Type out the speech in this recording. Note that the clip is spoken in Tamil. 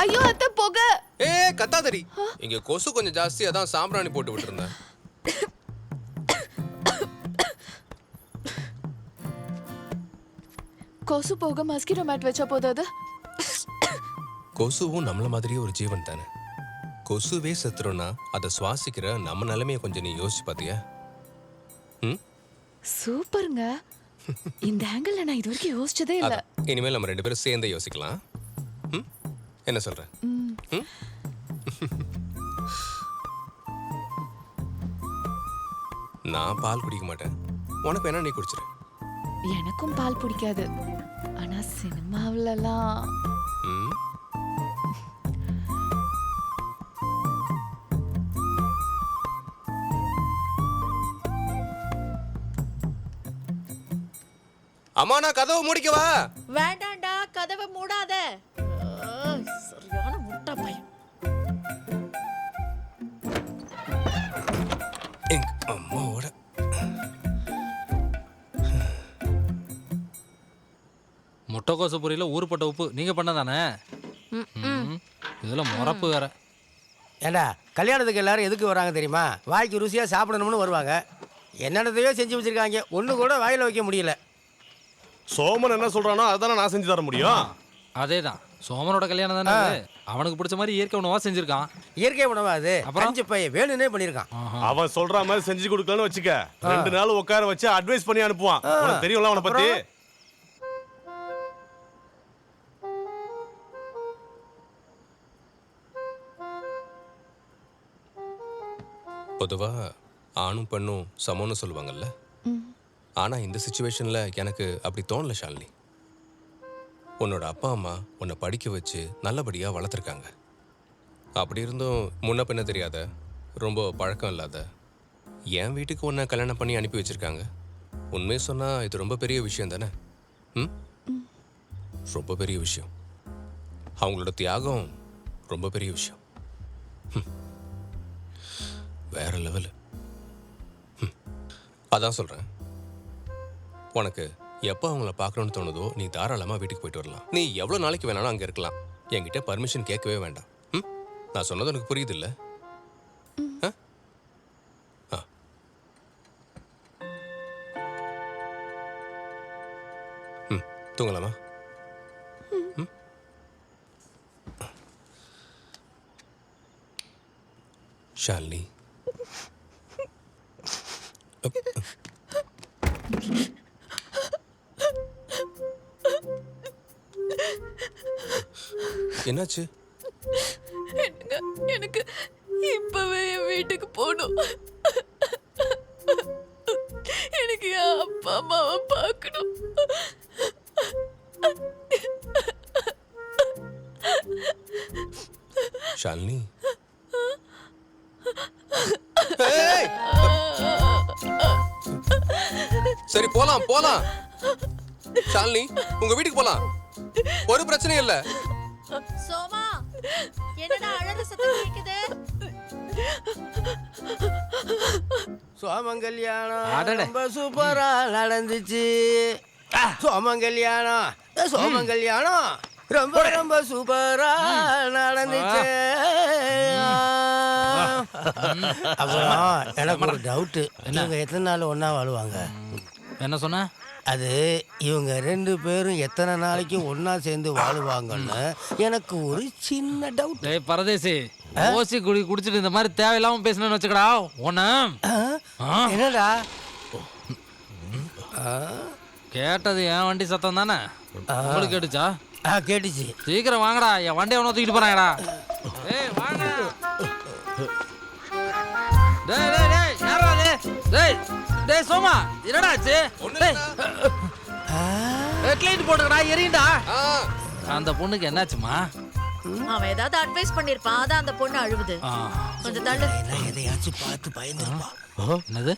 புகை. ஏ கத்தாதடி. இங்க கொசு கொஞ்சம் ஜாஸ்தி அதான் சாம்பிராணி போட்டு விட்டுருந்தேன். கொசு போக மஸ்கிட்டோ மேட் வச்சா போதாது கொசுவும் நம்மள மாதிரியே ஒரு ஜீவன் தானே. கொசுவே செத்துறோம்னா அதை சுவாசிக்கிற நம்ம நிலைமைய கொஞ்சம் நீ யோசிச்சு பாத்தியா? ம்? சூப்பருங்க. இந்த ஆங்கிள் நான் இது வரைக்கும் யோசிச்சதே இல்ல. இனிமேல் நம்ம ரெண்டு பேரும் சேர்ந்தே யோசிக்கலாம். என்ன சொல்ற? ம். நான் பால் குடிக்க மாட்டேன். உனக்கு வேணா நீ குடிச்சிரு. எனக்கும் பால் பிடிக்காது. ஆனா சினிமாவிலலாம். ம்? அம்மா நான் கதவை முடிக்கவா? வேண்டாம்டா கதவை மூடாத. சரியான முட்டை பையன். எங்க அம்மாவோட. முட்டைக்கோசு பொரியல ஊறுப்பட்ட உப்பு. நீங்க பண்ணதானே? இதுல முறப்பு வேற. ஏண்டா கல்யாணத்துக்கு எல்லாரும் எதுக்கு வராங்க தெரியுமா? வாய்க்கு ருசியாக சாப்பிடணும்னு வருவாங்க. என்னென்னத்தையோ செஞ்சு வச்சிருக்காங்க. ஒன்று கூட வாயில் வைக்க முடியல. சோமன் என்ன சொல்றானோ அதானே நான் செஞ்சு தர முடியும்? அதேதான். சோமனோட கல்யாணம் தானே இது? அவனுக்கு பிடிச்ச மாதிரி இயற்கை உணவா செஞ்சிருக்கான். இயற்கை உணவா அது? அப்புறம்? அஞ்சு பையன் வேணும்னே பண்ணியிருக்கான். அவன் சொல்ற மாதிரி செஞ்சு கொடுக்கலன்னு வச்சுக்க. ரெண்டு நாள் உட்கார வச்சு அட்வைஸ் பண்ணி அனுப்புவான். உனக்கு தெரியும்ல அவனை பத்தி? பொதுவா ஆணும் பெண்ணும் சமம்னு சொல்லுவாங்கல்ல. ஆனா இந்த சுச்சுவேஷன்ல எனக்கு அப்படி தோணல ஷாலினி. உன்னோட அப்பா அம்மா உன்னை படிக்க வச்சு நல்லபடியாக வளர்த்துருக்காங்க. அப்படி இருந்தும் முன்ன பின்ன தெரியாத ரொம்ப பழக்கம் இல்லாத என் வீட்டுக்கு உன்னை கல்யாணம் பண்ணி அனுப்பி வச்சுருக்காங்க. உண்மையை சொன்னால் இது ரொம்ப பெரிய விஷயம் தானே? ம்? ரொம்ப பெரிய விஷயம். அவங்களோட தியாகம் ரொம்ப பெரிய விஷயம். ம். வேற லெவலு. ம். அதான் சொல்கிறேன் உனக்கு எப்போ அவங்கள பார்க்கணும்னு தோணுதோ நீ தாராளமா வீட்டுக்கு போயிட்டு வரலாம். நீ எவ்வளோ நாளைக்கு வேணாலும் அங்கே இருக்கலாம். என்கிட்ட பர்மிஷன் கேட்கவே வேண்டாம். ம்? நான் சொன்னது உனக்கு புரியுது இல்ல ம் தூங்கலாமா? ம்? ஷாலினி. என்னாச்சு? எனக்கு இப்பவே என் வீட்டுக்கு போகணும். எனக்கு என் அப்பா அம்மாவை பார்க்கணும். ஷாலினி! சரி போலாம் போலாம். ஷாலினி உங்க வீட்டுக்கு போலாம். ஒரு பிரச்சனையும் இல்ல. என்னடா அழகு சத்தம் கேக்குது? சோமங்கல்யாணம் அடடே. ரொம்ப சூப்பரா நடந்துச்சு. சோமங்கல்யாணம். ஏ, சோமங்கல்யாணம் ரொம்ப ரொம்ப சூப்பரா நடந்துச்சு. அப்புறம் எனக்கு ஒரு டவுட்டு. இவங்க எத்தனை நாள் ஒண்ணா வாழுவாங்க? என்ன சொன்ன? அது இவங்க ரெண்டு பேரும் எத்தனை நாளைக்கு ஒண்ணா சேர்ந்து வாழுவாங்கன்னு எனக்கு ஒரு சின்ன டவுட் டேய் பரதேசி ஓசி குடி குடிச்சிட்டு இந்த மாதிரி தேவையில்லாம பேசணும்னு வச்சுக்கடா உன்ன. என்னடா? கேட்டது என் வண்டி சத்தம் தானே? உங்களுக்கு கேட்டுச்சா? கேட்டுச்சு. சீக்கிரம் வாங்கடா என் வண்டி அவனை தூக்கிட்டு போறாங்கடா. டேய் வாங்க டேய் சோமா என்னடா ஆச்சு? ஹெட்லைட் போட்டுக்கடா எரியுண்டா அந்த பொண்ணுக்கு என்னாச்சுமா? அவன் ஏதாவது அட்வைஸ் பண்ணிருப்பான். அதான் அந்த பொண்ணு அழுவுது. கொஞ்சம் தள்ளு. எதையாச்சும் பார்த்து பயந்துருப்பா என்னது?